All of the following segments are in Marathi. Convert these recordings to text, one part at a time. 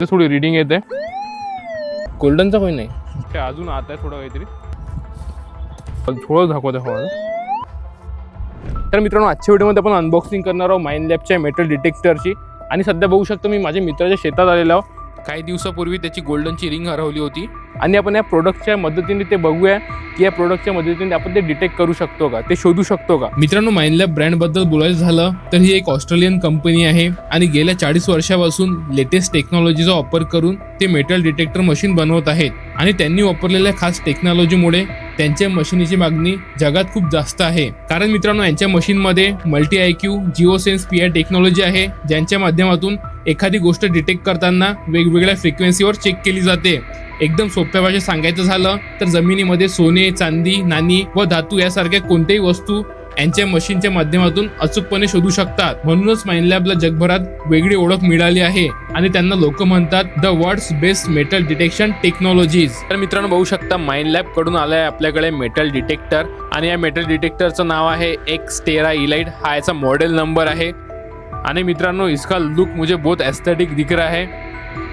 ते थोडी रिडिंग येते. गोल्डनचा कोण नाही. ते अजून आत आहे थोडं काहीतरी. थोडं दाखवते हवा तर मित्रांनो आजच्या व्हिडिओमध्ये आपण अनबॉक्सिंग करणार आहोत माइंड लॅबच्या मेटल डिटेक्टरची आणि सध्या बघू शकतो मी माझ्या मित्राच्या शेतात आलेलो आहो काही दिवसापूर्वी त्याची गोल्डनची रिंग हरवली होती. आणि आपण या प्रोडक्टच्या मदतीने ते बघूया की या प्रोडक्टच्या मदतीने आपण ते डिटेक्ट करू शकतो का? ते शोधू शकतो का? मित्रांनो माइंडलॅब ब्रँडबद्दल बोलायचं झालं तर ही एक ऑस्ट्रेलियन कंपनी आहे आणि गेल्या चाळीस वर्षापासून लेटेस्ट टेक्नॉलॉजीचा वापर करून ते मेटल डिटेक्टर मशीन बनवत आहेत. आणि त्यांनी वापरलेल्या खास टेक्नॉलॉजीमुळे त्यांच्या मशीनीची मागणी जगात खूप जास्त आहे. कारण मित्रांनो यांच्या मशीनमध्ये multi I Q geo sense P I technology आहे ज्यांच्या माध्यमातून एखादी गोष्ट डिटेक्ट करताना वेगवेगळ्या फ्रिक्वेन्सीवर चेक केली जाते. एकदम सोप्या भाषेत सांगायचं झालं तर जमिनीमध्ये सोने चांदी नाणी व धातू यासारख्या कोणत्याही वस्तू यांच्या मशीनच्या माध्यमातून अचूकपणे शोधू शकतात. म्हणूनच माइनलॅबला जगभरात वेगळी ओळख मिळाली आहे आणि त्यांना लोक म्हणतात the world's best metal detection technologies तर मित्रांनो बघू शकता माइनलॅबकडून आलाय आपल्याकडे मेटल डिटेक्टर आणि या मेटल डिटेक्टरचं नाव आहे एक्स टेरा इलाइट हा याचा मॉडेल नंबर आहे. आणि मित्रांनो, इसका लुक मुझे बहुत एस्थेटिक दिख रहा है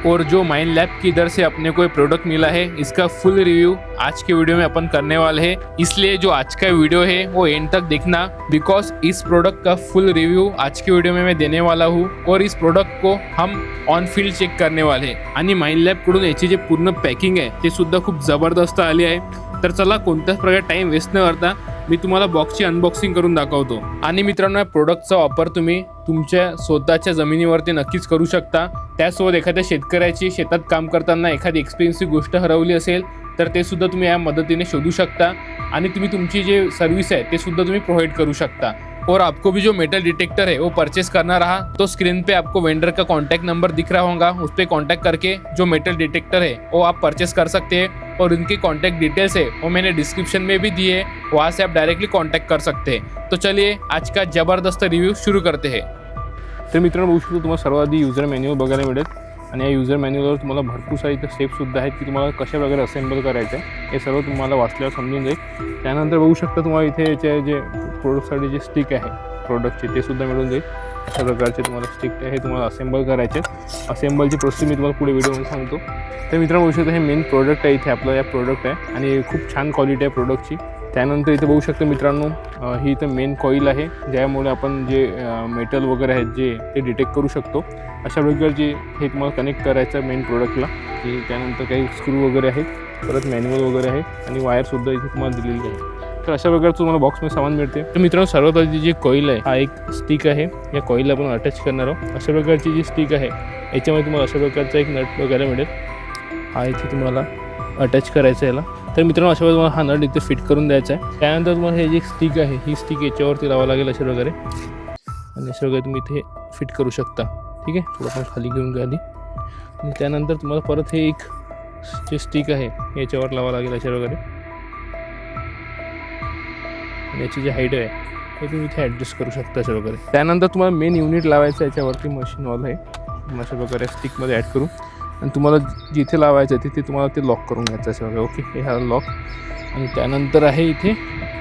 और जो माइंड लैब की इधर से अपने को प्रोडक्ट मिला है, इसका फुल रिव्यू आज के वीडियो में अपन करने वाले हैं। इसलिए जो आज का वीडियो है, वो एंड तक देखना बिकॉज़ इस प्रोडक्ट का फुल रिव्यू आज के वीडियो में मैं देने वाला हूँ और इस प्रोडक्ट को हम ऑन फ़ील्ड चेक करने वाले हैं। आणि माइंड लॅबकडून याची जे पूर्ण पॅकिंग आहे, ते सुद्धा खूप ज़बरदस्त आली आहे. तर चला कोणत्याच प्रकारे टाइम वेस्ट न करता मी तुम्हाला बॉक्सची अनबॉक्सिंग करून दाखवतो. आणि मित्रांनो या प्रोडक्टचा वापर तुम्ही तुमच्या स्वतःच्या जमिनीवरती नक्कीच करू शकता. त्यासोबत एखाद्या शेतकऱ्याची शेतात काम करताना एखादी एक्सपेन्सिव्ह गोष्ट हरवली असेल तर ते सुद्धा तुम्ही या मदतीने शोधू शकता. आणि तुम्ही तुमची जे सर्व्हिस आहे ते सुद्धा तुम्ही प्रोव्हाइड करू शकता. और आपको भी जो मेटल डिटेक्टर है वो परचेस करना रहा तो स्क्रीन पे आपको वेंडर का कॉन्टैक्ट नंबर दिख रहा होगा। उस पर कॉन्टैक्ट करके जो मेटल डिटेक्टर है वो आप परचेस कर सकते हैं। और उनकी कॉन्टैक्ट डिटेल्स है वो मैंने डिस्क्रिप्शन में भी दिए वहाँ से आप डायरेक्टली कॉन्टैक्ट कर सकते हैं। तो चलिए आज का ज़बरदस्त रिव्यू शुरू करते हैं। तर मित्रांनो बघू शकतो तुम्हाला सर्वात आधी युजर मॅन्युअल बघायला मिळेल. आणि या युजर मॅन्युअलवर तुम्हाला भरपूर सारे इथं स्टेपसुद्धा आहेत की तुम्हाला कशा प्रकारे असेंबल करायचं आहे हे सर्व तुम्हाला वाचल्यावर समजून जाईल. त्यानंतर बघू शकता तुम्हाला इथे याचे जे प्रोडक्टसाठी जे स्टिक आहे प्रोडक्टचे ते सुद्धा मिळून जाईल. अशा प्रकारचे तुम्हाला स्टिक हे तुम्हाला असेंबल करायचे असेंबलची प्रोसेस मी तुम्हाला पुढे व्हिडिओमध्ये सांगतो. तर मित्रांनो बघू शकता हे मेन प्रोडक्ट आहे इथे आपलं या प्रोडक्ट आहे आणि खूप छान क्वालिटी आहे प्रोडक्टची त्यानंतर इथे बघू शकतो मित्रांनो ही इथं मेन कॉईल आहे ज्यामुळे आपण जे मेटल वगैरे आहेत जे ते डिटेक्ट करू शकतो. अशा प्रकारचे हे तुम्हाला कनेक्ट करायचं आहे मेन प्रोडक्टला की त्यानंतर काही स्क्रू वगैरे आहेत परत मॅन्युअल वगैरे आहे आणि वायरसुद्धा इथे तुम्हाला दिलेली आहे. तर अशा प्रकारचं तुम्हाला बॉक्समध्ये सामान मिळते. तर मित्रांनो सर्वात आधी जी कॉईल आहे हा एक स्टिक आहे. या कॉईलला आपण अटॅच करणार आहोत. अशा प्रकारची जी स्टिक आहे याच्यामध्ये तुम्हाला अशा प्रकारचा एक नट बघायला मिळेल. हा इथे तुम्हाला अटॅच करायचा आहे याला. तर मित्रांनो अशा वेळेस तुम्हाला हा नट इथे फिट करून द्यायचा आहे. त्यानंतर तुम्हाला हे जी स्टिक आहे ही स्टिक याच्यावरती लावावं लागेल अशा प्रकारे. आणि अशा प्रकारे तुम्ही इथे फिट करू शकता. ठीक आहे? थोडं आपण खाली घेऊन घ्या आधी. आणि त्यानंतर तुम्हाला परत हे एक जे स्टिक आहे याच्यावर लावावं लागेल अशा प्रकारे. आणि याची जी हाईट आहे ते तुम्ही इथे ॲडजस्ट करू शकता अशा वगैरे त्यानंतर तुम्हाला मेन युनिट लावायचं आहे याच्यावरती मशीनवालं आहे. तुम्ही अशा प्रकारे स्टिकमध्ये ॲड करू. आणि तुम्हाला जिथे लावायचं आहे तिथे तुम्हाला ते लॉक करून घ्यायचं आहे अशा ओके हे हा लॉक आणि त्यानंतर आहे इथे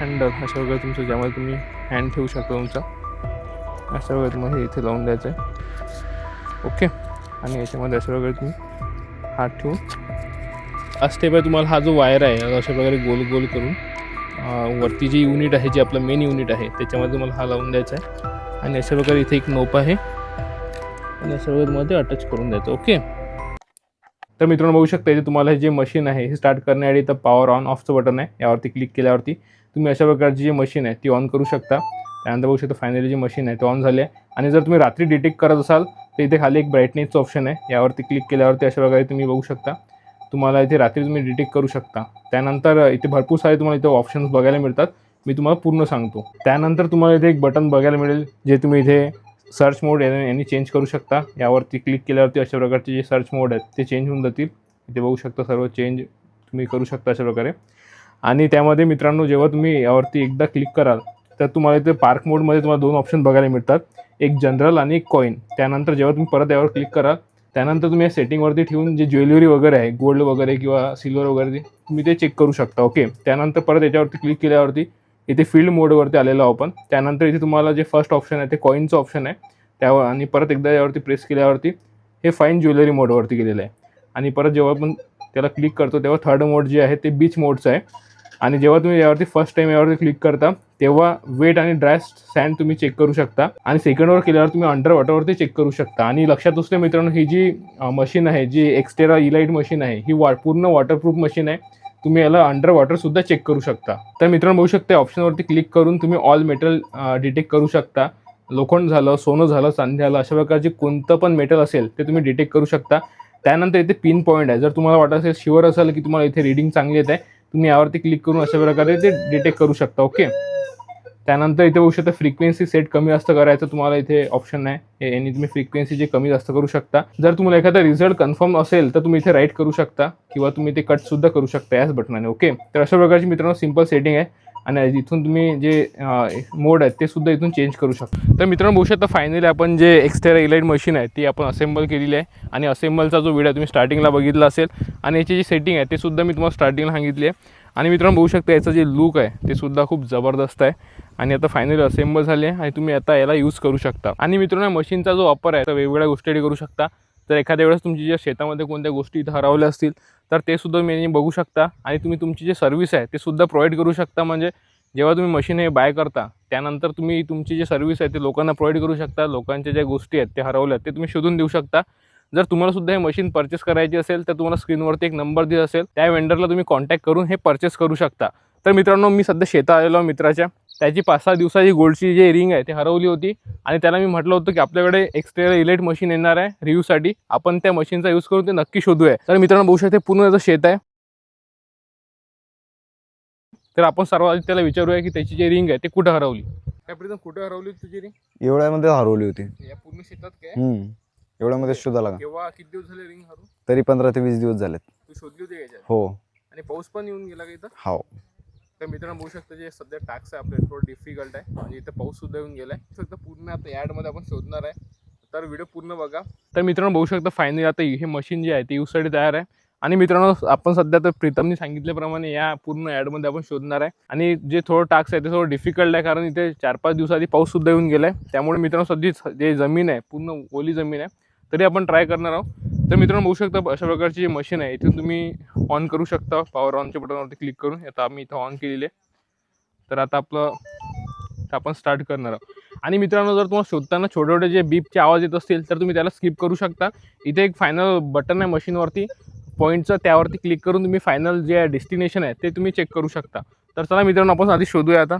हँडल अशा वगैरे तुमचं ज्यामध्ये तुम्ही हँड ठेवू शकता तुमचा. अशा वगैरे तुम्हाला हे इथे लावून द्यायचं आहे. ओके आणि याच्यामध्ये अशा वगैरे तुम्ही हात ठेवून हा स्टेप आहे तुम्हाला हा जो वायर आहे अशा प्रकारे गोल गोल करून वरती जी युनिट आहे जे आपलं मेन युनिट आहे त्याच्यामध्ये तुम्हाला हा लावून द्यायचा आहे. आणि अशा प्रकारे इथे एक नोप आहे. आणि अशा प्रकारे अटॅच करून द्यायचं ओके तर मित्रांनो बघू शकता इथे तुम्हाला हे जे मशीन आहे हे स्टार्ट करण्यासाठी तर पॉवर ऑन ऑफचं बटन आहे. यावरती क्लिक केल्यावरती तुम्ही अशा प्रकारची जी मशीन आहे ती ऑन करू शकता. त्यानंतर बघू शकता फायनली जी मशीन आहे ती ऑन झाली आहे. आणि जर तुम्ही रात्री डिटेक्ट करत असाल तर इथे खाली एक ब्राईटनेसचं ऑप्शन आहे. यावरती क्लिक केल्यावरती अशा प्रकारे तुम्ही बघू शकता. तुम्हाला इथे रात्री तुम्ही डिटेक्ट करू शकता. त्यानंतर इथे भरपूर सारे तुम्हाला इथे ऑप्शन्स बघायला मिळतात. मी तुम्हाला पूर्ण सांगतो. त्यानंतर तुम्हाला इथे एक बटन बघायला मिळेल जे तुम्ही इथे सर्च मोड यांनी चेंज करू शकता. यावरती क्लिक केल्यावरती अशा प्रकारचे जे सर्च मोड आहेत ते चेंज होऊन जातील. इथे बघू शकता सर्व चेंज तुम्ही करू शकता अशा प्रकारे. आणि त्यामध्ये मित्रांनो जेव्हा तुम्ही यावरती एकदा क्लिक कराल तर तुम्हाला इथे पार्क मोडमध्ये तुम्हाला दोन ऑप्शन बघायला मिळतात. एक जनरल आणि एक कॉईन त्यानंतर जेव्हा तुम्ही परत यावर क्लिक कराल त्यानंतर तुम्ही या सेटिंगवरती ठेवून जे ज्वेलरी वगैरे आहे गोल्ड वगैरे किंवा सिल्वर वगैरे तुम्ही ते चेक करू शकता ओके त्यानंतर परत याच्यावरती क्लिक केल्यावरती इथे फील्ड मोडवरती आलेलो आपण त्यानंतर इथे तुम्हाला जे फर्स्ट ऑप्शन आहे ते कॉईनचं ऑप्शन आहे. त्यावर आणि परत एकदा यावरती प्रेस केल्यावरती हे फाईन ज्वेलरी मोडवरती गेलेलं आहे. आणि परत जेव्हा आपण त्याला क्लिक करतो तेव्हा थर्ड मोड जे आहे ते बीच मोडचं आहे. आणि जेव्हा तुम्ही यावरती फर्स्ट टाइम यावरती क्लिक करता तेव्हा वेट आणि ड्राय सँड तुम्ही चेक करू शकता. आणि सेकंडवर केल्यावर तुम्ही अंडर वॉटरवरती चेक करू शकता. आणि लक्षात असले मित्रांनो ही जी मशीन आहे जी एक्स्टेरा इलाईट मशीन आहे ही वा पूर्ण वॉटरप्रूफ मशीन आहे. तुम्ही याला अंडर वॉटरसुद्धा चेक करू शकता. तर मित्रांनो बघू शकता ऑप्शनवरती क्लिक करून तुम्ही ऑल मेटल डिटेक्ट करू शकता. लोखंड झालं सोनं झालं चांदी झालं अशा प्रकारचे कोणतं पण मेटल असेल ते तुम्ही डिटेक्ट करू शकता. त्यानंतर इथे पिन पॉईंट आहे. जर तुम्हाला वाटत असेल शिवर असेल की तुम्हाला इथे रिडिंग चांगली येत आहे तुम्ही यावरती क्लिक करून अशा प्रकारे ते डिटेक्ट करू शकता ओके त्यानंतर इथे बघू शकता फ्रिक्वेन्सी सेट कमी जास्त करायचं तुम्हाला इथे ऑप्शन आहे हे यांनी तुम्ही फ्रिक्वेन्सी जे कमी जास्त करू शकता. जर तुम्हाला एखादा रिझल्ट कन्फर्म असेल तर तुम्ही इथे राईट करू शकता किंवा तुम्ही ते कट सुद्धा करू शकता याच बटनाने ओके तर अशा प्रकारची मित्रांनो सिंपल सेटिंग आहे. आणि इथून तुम्ही जे मोड आहेत ते सुद्धा इथून चेंज करू शकता. तर मित्रांनो बघू शकता फायनली आपण जे एक्स्टेरा इलाईट मशीन आहे ती आपण असेंबल केलेली आहे. आणि असेंबलचा जो व्हिडिओ तुम्ही स्टार्टिंगला बघितला असेल. आणि याची जी सेटिंग आहे ते सुद्धा मी तुम्हाला स्टार्टिंगला सांगितली आहे. आणि मित्रांनो बघू शकता याचं जे लुक आहे ते सुद्धा खूप जबरदस्त आहे. आणि आता फायनली असेंबल झाले आणि तुम्ही आता याला यूज करू शकता. आणि मित्रांनो मशीनचा जो वापर आहे तर वेगवेगळ्या गोष्टी करू शकता. तर एखाद्या वेळेस तुमची ज्या शेतामध्ये कोणत्या गोष्टी इथं हरवल्या असतील तर ते सुद्धा मी बघू शकता. आणि तुम्ही तुमची जे सर्व्हिस आहे ते सुद्धा प्रोव्हाइड करू शकता. म्हणजे जेव्हा तुम्ही मशीन हे बाय करता त्यानंतर तुम्ही तुमची जी सर्व्हिस आहे ते लोकांना प्रोव्हाइड करू शकता. लोकांच्या ज्या गोष्टी आहेत त्या हरवल्या ते तुम्ही शोधून देऊ शकता. जर तुम्हाला सुद्धा हे मशीन परचेस करायची असेल तर तुम्हाला स्क्रीनवरती एक नंबर दिला असेल. त्या वेंडरला तुम्ही कॉन्टॅक्ट करून हे परचेस करू शकता. तर मित्रांनो मी सध्या शेता आलेलो मित्राच्या. त्याची पाच सहा दिवसाची गोल्डची जी रिंग आहे ती हरवली होती. आणि त्याला मी म्हटलं होतं की आपल्याकडे एक्स्ट्रा इलेक्ट मशीन येणार आहे रिव्ह्यूसाठी. आपण त्या मशीनचा यूज करून ते नक्की शोधूया. तर मित्रांनो बघू शकते पूर्ण त्याचं शेत आहे. तर आपण सर्वात आधी त्याला विचारूया की त्याची जी रिंग आहे ती कुठं हरवली? काय प्रीतम कुठं हरवली होती तुझी रिंग? एवढ्यामध्ये हरवली होती. या पूर्ण शेतात काय? हम्म. एवढ्यामध्ये शोधा लागा केव्हा किती दिवस झाले रिंग हरून? तरी पंधरा ते वीस दिवस झालेत. तू शोधली होती याच्यात? हो. आणि पाऊस पण येऊन गेला का इथं? हाव तर मित्रांनो बघू शकता जे सध्या टाक्स आहे आपल्याला थोडं डिफिकल्ट आहे. म्हणजे इथं पाऊस सुद्धा येऊन गेलाय. फक्त पूर्ण आता यार्डमध्ये आपण शोधणार आहे. तर व्हिडिओ पूर्ण बघा. तर मित्रांनो बघू शकता फायनली आता हे मशीन जे आहे ते यूजसाठी तयार आहे. आणि मित्रांनो आपण सध्या तर प्रीतमनी सांगितल्याप्रमाणे या पूर्ण ॲडमध्ये आपण शोधणार आहे. आणि जे थोडं टास्क आहे ते थोडं डिफिकल्ट आहे कारण इथे चार पाच दिवसाआधी पाऊस सुद्धा येऊन आहे त्यामुळे मित्रांनो सध्या जे जमीन आहे पूर्ण ओली जमीन आहे तरी आपण ट्राय करणार आहोत. तर मित्रांनो बघू शकता अशा प्रकारची जी मशीन आहे इथून तुम्ही ऑन करू शकता. पॉवर ऑनच्या बटनवरती क्लिक करून. आता आम्ही इथं ऑन केलेले तर आता आपलं आपण स्टार्ट करणार आहोत. आणि मित्रांनो जर तुम्हाला शोधताना छोटे छोटे जे बीपचे आवाज येत असतील तर तुम्ही त्याला स्किप करू शकता. इथे एक फायनल बटन आहे मशीनवरती पॉईंटचं त्यावरती क्लिक करून तुम्ही फायनल जे डेस्टिनेशन आहे ते तुम्ही चेक करू शकता. तर चला मित्रांनो आपण आधी शोधूया आता.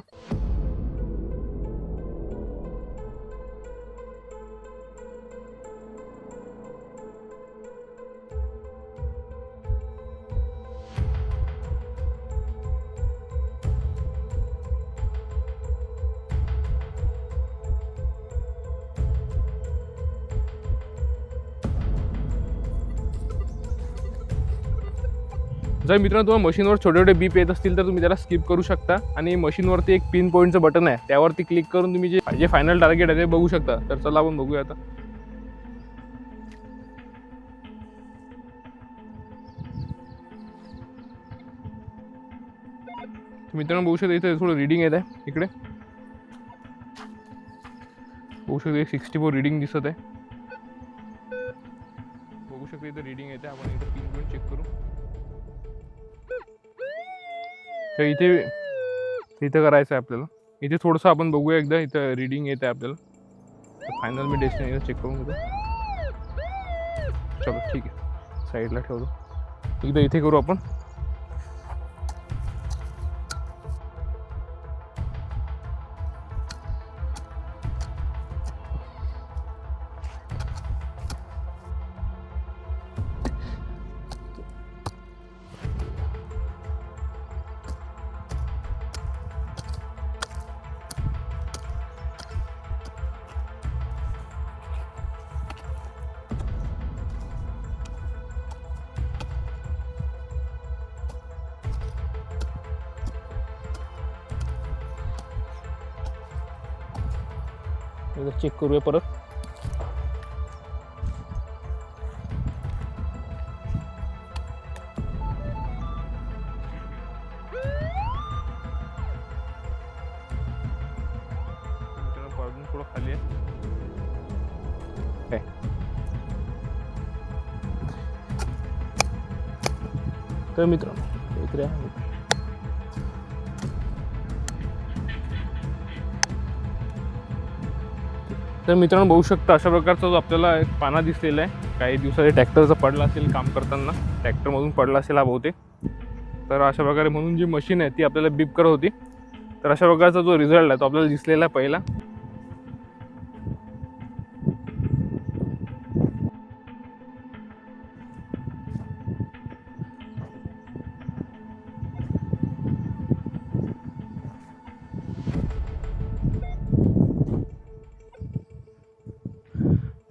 जर मित्रांनो तुम्हाला मशीनवर छोटे छोटे बीप येत असतील तर तुम्ही त्याला स्किप करू शकता. आणि मशीनवरती एक पिन पॉईंटचं बटन आहे. त्यावरती क्लिक करून तुम्ही जे जे फायनल टार्गेट आहे ते बघू शकता. तर चला आपण बघूया आता. मित्रांनो बघू शकता इथे थोडं रिडिंग येत आहे. इकडे. बघू शकता सिक्स्टी फोर रिडिंग दिसत आहे. तर इथे इथं करायचं आहे आपल्याला. इथे थोडंसं आपण बघूया एकदा इथं रिडिंग येत आहे आपल्याला फायनल मी डेस्टिनेशन चेक करून घेतो. चलो ठीक आहे. साईडला ठेवतो. एकदा इथे करू आपण. एकदा चेक करूया परत. थोडं खाली आहे. तर मित्रांनो तर मित्रांनो बघू शकता अशा प्रकारचा जो आपल्याला एक पाना दिसलेला आहे. काही दिवसाचे ट्रॅक्टरचा पडला असेल काम करताना. ट्रॅक्टरमधून पडला असेल हा बहुतेक. तर अशा प्रकारे म्हणून जी मशीन आहे ती आपल्याला बीप करत होती. तर अशा प्रकारचा जो रिझल्ट आहे तो आपल्याला दिसलेला आहे पहिला.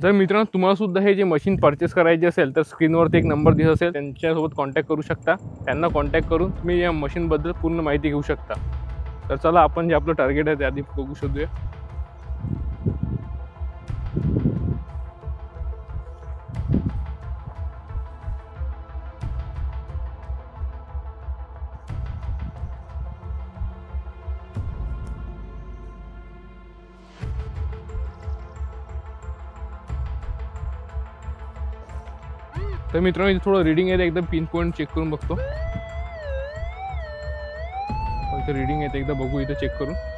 जर मित्रांनो तुम्हाला सुद्धा हे जे मशीन परचेस करायचे असेल तर स्क्रीनवरती एक नंबर दिसत असेल. त्यांच्यासोबत कॉन्टॅक्ट करू शकता. त्यांना कॉन्टॅक्ट करून तुम्ही या मशीनबद्दल पूर्ण माहिती घेऊ शकता. तर चला आपण जे आपलं टार्गेट आहे ते आधी बघू शोधूया. तर मित्रांनो इथे थोडं रिडिंग येते एकदम पिन पॉईंट चेक करून बघतो. इथं इथे रिडिंग आहे एकदा बघू इथे चेक करून.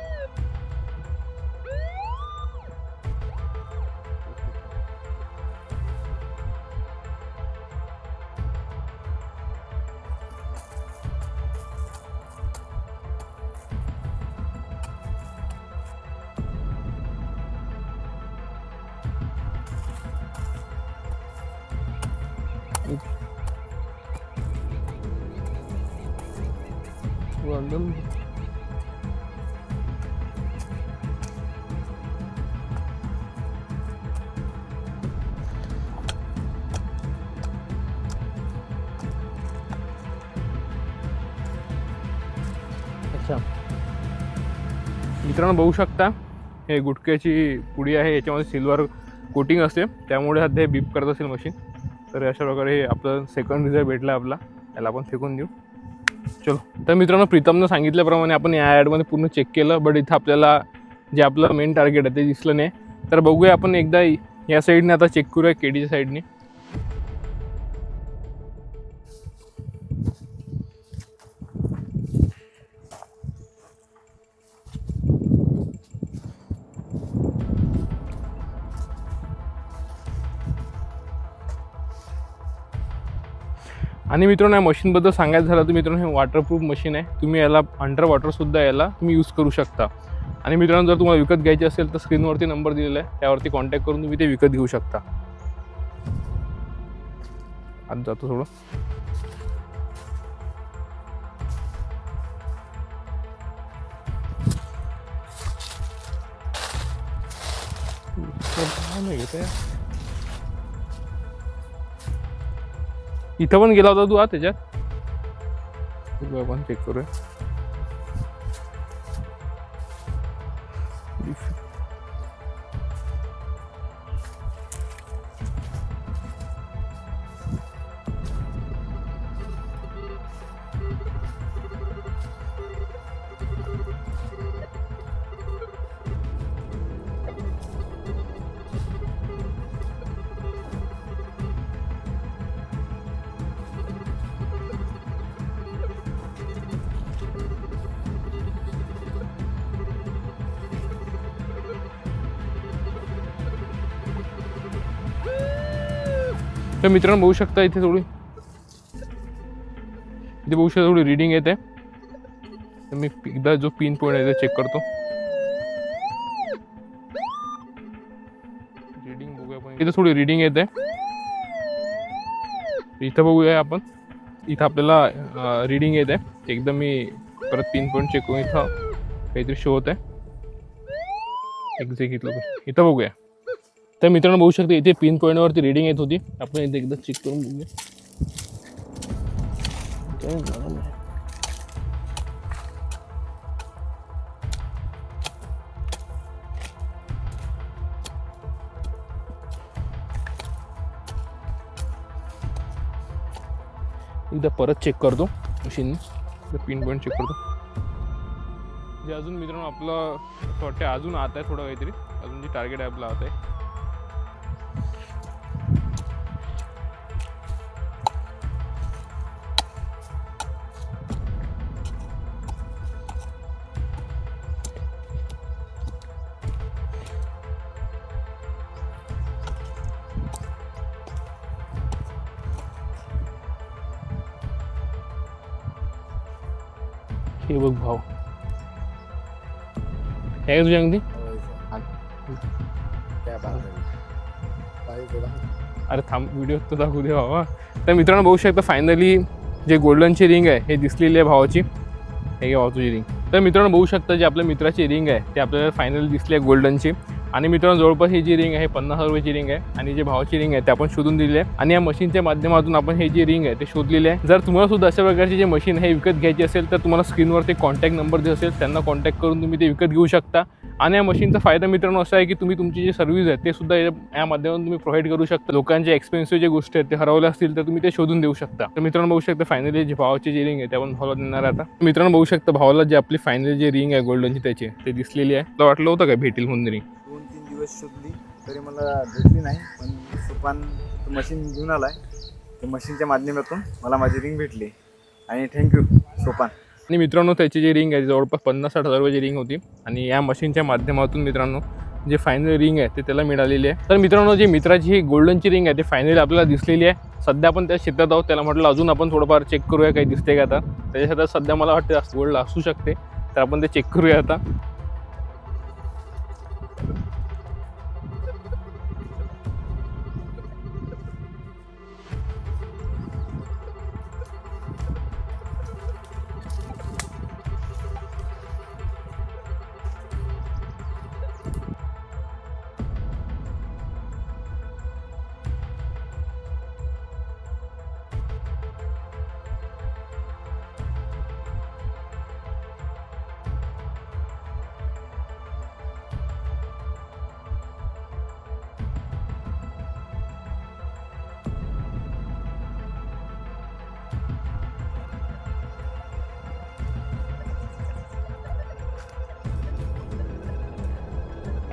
मित्रांनो बघू शकता हे गुटख्याची पुडी आहे याच्यामध्ये सिल्वर कोटिंग असते. त्यामुळे सध्या हे बीप करत असेल मशीन तर अशा प्रकारे हे आपलं सेकंड रिझल्ट भेटला आपला. याला आपण फेकून देऊ. चलो. तर मित्रांनो प्रीतमनं सांगितल्याप्रमाणे आपण या ॲडमध्ये पूर्ण चेक केलं बट इथं आपल्याला जे आपलं मेन टार्गेट आहे ते दिसलं नाही. तर बघूया आपण एकदा या साईडने आता चेक करूया केडीच्या साईडने आणि मित्रांनो या मशीनबद्दल सांगायचं झालं तर मित्रांनो हे वॉटरप्रूफ मशीन आहे. तुम्ही याला अंडर वॉटरसुद्धा याला तुम्ही यूज करू शकता. आणि मित्रांनो जर तुम्हाला विकत घ्यायची असेल तर स्क्रीनवरती नंबर दिलेला आहे. त्यावरती कॉन्टॅक्ट करून तुम्ही ते विकत घेऊ शकता. आज जातो थोडं. नाही घेत इथं पण गेला होता तू हा त्याच्यात? आपण चेक करूया. तर मित्रांनो बघू शकता इथे थोडी. इथे बघू शकता थोडी रिडिंग येते. तर मी एकदा जो पिन पॉईंट आहे तो चेक करतो. रिडिंग बघूया आपण. इथे थोडी रिडिंग येते. इथं बघूया आपण. इथं आपल्याला रिडिंग येते. एकदम मी परत पिन पॉईंट चेक करून इथं काहीतरी शो होत आहे एक्झॅक्ट इथलं इथं बघूया. तर मित्रांनो बघू शकता इथे पिन पॉईंटवरती रिडिंग येत होती. आपण इथे एकदा चेक करून बघूया. एकदा परत चेक करतो मशीनने पिन पॉईंट चेक करतो. जे अजून मित्रांनो आपलं वाटतं अजून आत आहे थोडं काहीतरी. अजून जे टार्गेट आहे आपलं आत आहे. हे बघ भाव आहे तुझ्या अंगठी? अरे थांब व्हिडिओ तर दाखवू दे बाबा तर मित्रांनो बघू शकता फायनली जे गोल्डनची रिंग आहे हे दिसलेली आहे भावाची. हे घ्या भावा तुझी रिंग तर मित्रांनो बघू शकता जे आपल्या मित्राची रिंग आहे ते आपल्याला फायनली दिसली आहे गोल्डनची आणि मित्रांनो जवळपास ही जी रिंग आहे पन्नास हजार रुपयाची रिंग आहे. आणि जे भावाची रिंग आहे ते आपण शोधून दिली आहे. आणि या मशीनच्या माध्यमातून आपण हे जी रिंग आहे ते शोधलेली आहे. जर तुम्हाला सुद्धा अशा प्रकारची जे मशीन आहे विकत घ्यायची असेल तर तुम्हाला स्क्रीनवर ते कॉन्टॅक्ट नंबर जे असेल. त्यांना कॉन्टॅक्ट करून तुम्ही ते विकत घेऊ शकता. आणि या मशीनचा फायदा मित्रांनो असा आहे की तुम्ही तुमची जी सर्व्हिस आहे ते सुद्धा या माध्यमातून तुम्ही प्रोव्हाइड करू शकता. लोकांचे एक्सपेन्सिव्ह जे गोष्टी आहेत ते हरवल्या असतील तर तुम्ही ते शोधून देऊ शकता. तर मित्रांनो बघू शकता फायनली जी भावाची जी रिंग आहे ते आपण भावाला देणार आता. मित्रांनो बघू शकता भावाला जे आपली फायनली जी रिंग आहे गोल्डनची त्याची ते दिसलेली आहे. तुला वाटलं होतं काय भेटेल म्हणून रिंग दिवस शोधली तरी मला भेटली नाही. पण सुपान मशीन घेऊन आला आहे त्या मशीनच्या माध्यमातून मला माझी रिंग भेटली. आणि थँक्यू सोपान. आणि मित्रांनो त्याची जी रिंग आहे ती जवळपास पन्नास साठ हजार रुपयाची रिंग होती. आणि या मशीनच्या माध्यमातून मित्रांनो जे फायनल रिंग आहे ते त्याला मिळालेली आहे. तर मित्रांनो जी मित्राची ही गोल्डनची रिंग आहे ती फायनली आपल्याला दिसलेली आहे. सध्या आपण त्या शेतात आहोत त्याला म्हटलं अजून आपण थोडंफार चेक करूया काही दिसते का आता. त्याच्या शेतात सध्या मला वाटतं जास्त गोल्ड असू शकते. तर आपण ते चेक करूया आता.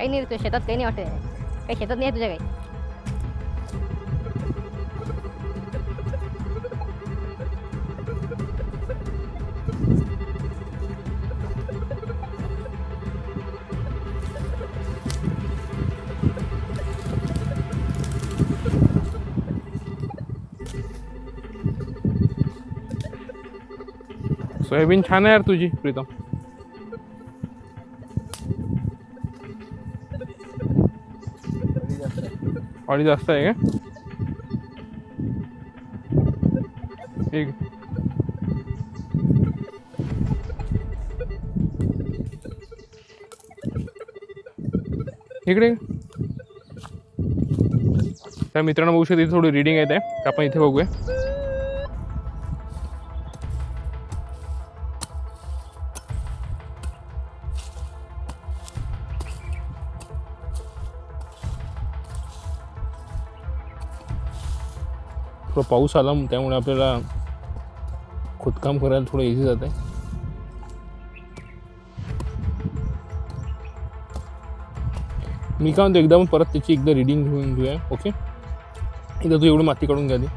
काही नाही रे तुझ्या शेतात काही नाही वाटत काही शेतात नाही आहे तुझ्या काही सोयाबीन छान आहे यार तुझी प्रीतम पाणी जास्त आहे का? ठीक. इकडे. त्या मित्रांनो बघू शकता इथे थोडी रिडिंग आहे ते. आपण इथे बघूया. थोडं पाऊस आला त्यामुळे आपल्याला खोदकाम करायला थोडं इझी जात आहे मी काय म्हणतो एकदा मग परत त्याची एकदा रिडिंग घेऊन घेऊया ओके एकदा तू एवढी माती काढून घ्या दे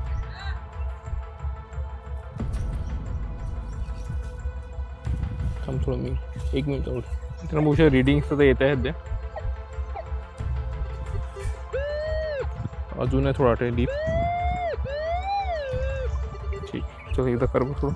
थांब थोडं मी एक मिनिट एवढं. तर बघू रिडिंग्स तर येत आहेत त्या अजून आहे थोडा वाटेल डीप ठीक चल एकदा कर बघ थोडं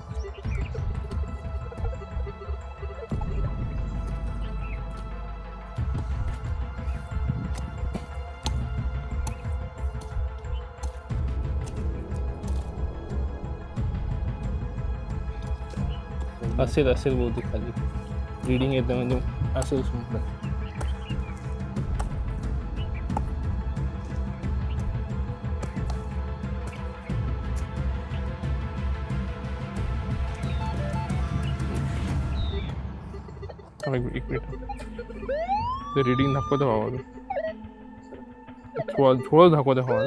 असेल असेल बहुतेक खाली रिडिंग येतं म्हणजे ते रिडिंग दाखवतं भावा थोडं थोडं दाखवतं भावा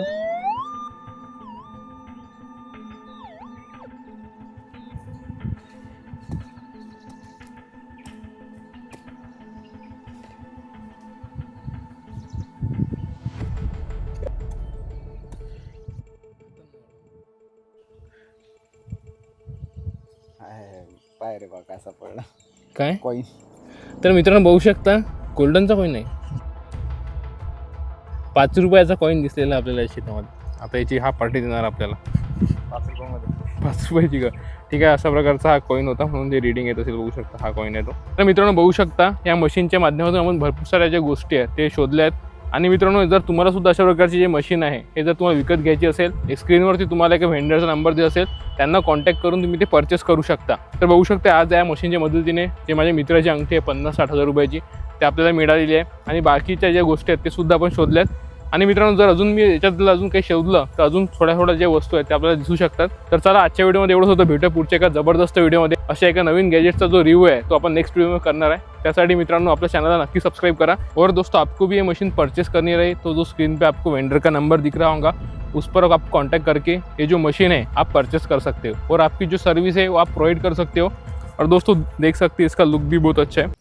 पाय रे बा कसा पडला? काय? तर मित्रांनो बघू शकता गोल्डनचा कॉईन आहे पाच रुपयाचा कॉईन दिसलेला आपल्याला या शेतामध्ये. आता याची हा पार्टी देणार आपल्याला. पाच रुपयामध्ये. पाच रुपयाची का ठीक आहे अशा प्रकारचा हा कॉईन होता म्हणून ते रिडिंग येत असेल बघू शकता हा कॉईन आहे तो तर मित्रांनो बघू शकता या मशीनच्या माध्यमातून आपण भरपूर साऱ्या ज्या गोष्टी आहेत ते शोधल्या आहेत. आणि मित्रांनो जर तुम्हाला सुद्धा अशा प्रकारची जे मशीन आहे हे जर तुम्हाला विकत घ्यायची असेल एक स्क्रीनवरती तुम्हाला एका व्हेंडरचा नंबर दिला असेल त्यांना कॉन्टॅक्ट करून तुम्ही ते परचेस करू शकता. तर बघू शकता आज या मशीनच्या मदतीने जे माझ्या मित्राची अंगठी आहे पन्नास साठ हजार रुपयाची ते आपल्याला मिळालेली आहे. आणि बाकीच्या ज्या गोष्टी आहेत ते सुद्धा आपण शोधल्यात. आणि मित्रांनो जर अजून मी याच्यातलं अजून काही शोधलं तर अजून थोड्या थोड्या ज्या वस्तू आहेत त्या आपल्याला दिसू शकतात. तर चला आजच्या व्हिडिओमध्ये एवढंच होतं. भेटूया पुढच्या एका जबरदस्त व्हिडिओमध्ये अशा एका नवीन गॅजेटचा जो रिव्ह्यू आहे तो आपण नेक्स्ट व्हिडिओ करणार आहे. त्यासाठी मित्रांनो आपल्या चॅनलला नक्की सबस्क्राइब करा. और दोस्तों आपको भी ये मशीन परचेस करनी रही तो जो स्क्रीन पे आपको वेंडर का नंबर दिख रहा होगा उस पर आप कॉन्टैक्ट करके ये जो मशीन है आप परचेस कर सकते हो. और आपकी जो सर्विस है वो आप प्रोवाइड कर सकते हो. और दोस्तों देख सकते हैं इसका लुक भी बहुत अच्छा है.